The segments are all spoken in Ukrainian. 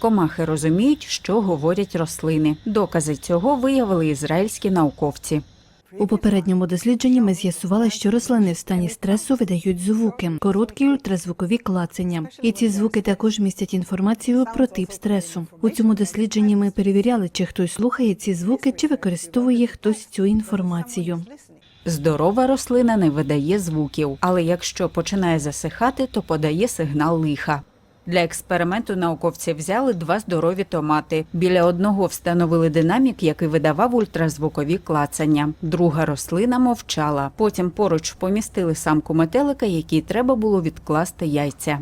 Комахи розуміють, що говорять рослини. Докази цього виявили ізраїльські науковці. У попередньому дослідженні ми з'ясували, що рослини в стані стресу видають звуки, короткі ультразвукові клацання. І ці звуки також містять інформацію про тип стресу. У цьому дослідженні ми перевіряли, чи хтось слухає ці звуки, чи використовує хтось цю інформацію. Здорова рослина не видає звуків, але якщо починає засихати, то подає сигнал лиха. Для експерименту науковці взяли два здорові томати. Біля одного встановили динамік, який видавав ультразвукові клацання. Друга рослина мовчала. Потім поруч помістили самку метелика, якій треба було відкласти яйця.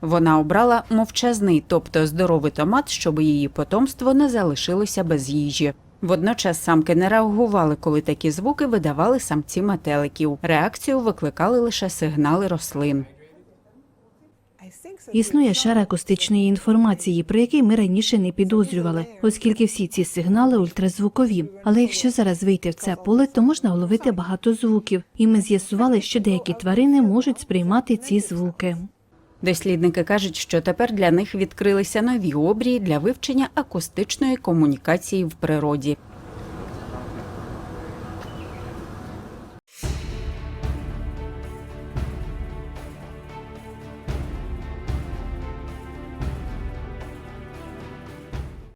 Вона обрала мовчазний, тобто здоровий томат, щоб її потомство не залишилося без їжі. Водночас самки не реагували, коли такі звуки видавали самці метеликів. Реакцію викликали лише сигнали рослин. Існує шар акустичної інформації, про який ми раніше не підозрювали, оскільки всі ці сигнали ультразвукові. Але якщо зараз вийти в це поле, то можна вловити багато звуків, і ми з'ясували, що деякі тварини можуть сприймати ці звуки. Дослідники кажуть, що тепер для них відкрилися нові обрії для вивчення акустичної комунікації в природі.